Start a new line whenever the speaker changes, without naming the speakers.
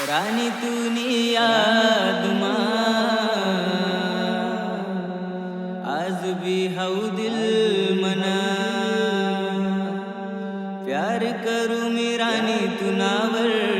राणी दुनिया यादमा आज भी हऊ दिल मना. प्यार करू मी राणी तुनावर.